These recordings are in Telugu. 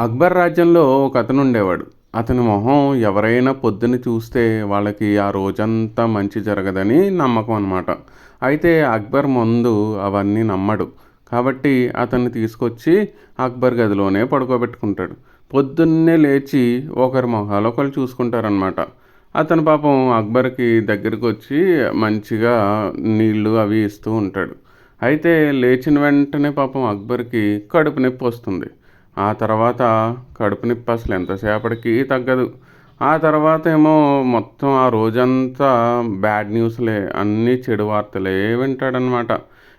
అక్బర్ రాజ్యంలో ఒక అతను ఉండేవాడు. అతని మొహం ఎవరైనా పొద్దున చూస్తే వాళ్ళకి ఆ రోజంతా మంచి జరగదని నమ్మకం అనమాట అయితే అక్బర్ ముందు అవన్నీ నమ్మడు. కాబట్టి అతన్ని తీసుకొచ్చి అక్బర్ గదిలోనే పడుకోబెట్టుకుంటాడు. పొద్దున్నే లేచి ఒకరి మొహాలు ఒకరు చూసుకుంటారనమాట అతను పాపం అక్బర్కి దగ్గరికి వచ్చి మంచిగా నీళ్ళు అవి ఇస్తూ ఉంటాడు. అయితే లేచిన వెంటనే పాపం అక్బర్కి కడుపు నొప్పి వస్తుంది. ఆ తర్వాత కడుపు నొప్పి అసలు ఎంతసేపటికి తగ్గదు. ఆ తర్వాత ఏమో మొత్తం ఆ రోజంతా బ్యాడ్ న్యూస్లే అన్నీ చెడు వార్తలే వింటాడనమాట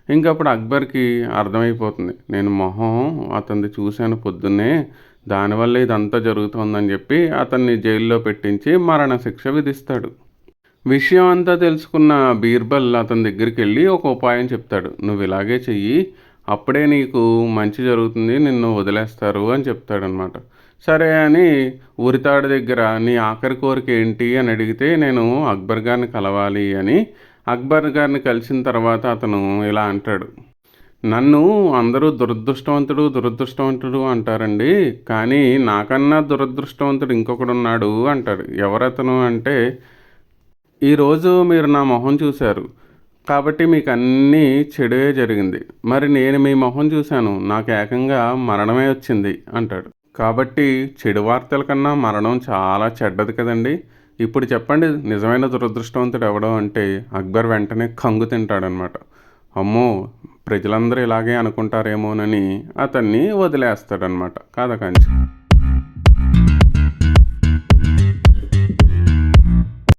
ఇంకప్పుడు అక్బర్కి అర్థమైపోతుంది. నేను మొహం అతన్ని చూశాను పొద్దున్నే దానివల్ల ఇదంతా జరుగుతుందని చెప్పి అతన్ని జైల్లో పెట్టించి మరణశిక్ష విధిస్తాడు. విషయం అంతా తెలుసుకున్న బీర్బల్ అతని దగ్గరికి వెళ్ళి ఒక ఉపాయం చెప్తాడు. నువ్వు ఇలాగే చెయ్యి అప్పుడే నీకు మంచి జరుగుతుంది నిన్ను వదిలేస్తారు అని చెప్తాడనమాట. సరే అని ఉరితాడు దగ్గర నీ ఆఖరి కోరిక ఏంటి అని అడిగితే నేను అక్బర్ గారిని కలవాలి అని అక్బర్ గారిని కలిసిన తర్వాత అతను ఇలా అంటాడు. నన్ను అందరూ దురదృష్టవంతుడు దురదృష్టవంతుడు అంటారండి. కానీ నాకన్నా దురదృష్టవంతుడు ఇంకొకడు ఉన్నాడు అంటాడు ఎవరతను అంటే ఈరోజు మీరు నా మొహం చూశారు. కాబట్టి మీకు అన్నీ చెడే జరిగింది. మరి నేను మీ మొహం చూశాను. నాకు ఏకంగా మరణమే వచ్చింది అంటాడు. కాబట్టి చెడు వార్తల కన్నా మరణం చాలా చెడ్డది కదండి. ఇప్పుడు చెప్పండి నిజమైన దురదృష్టవంతుడు ఎవడో అంటే అక్బర్ వెంటనే కంగు తింటాడనమాట. అమ్మో ప్రజలందరూ ఇలాగే అనుకుంటారేమోనని అతన్ని వదిలేస్తాడనమాట. కాదా కంచి?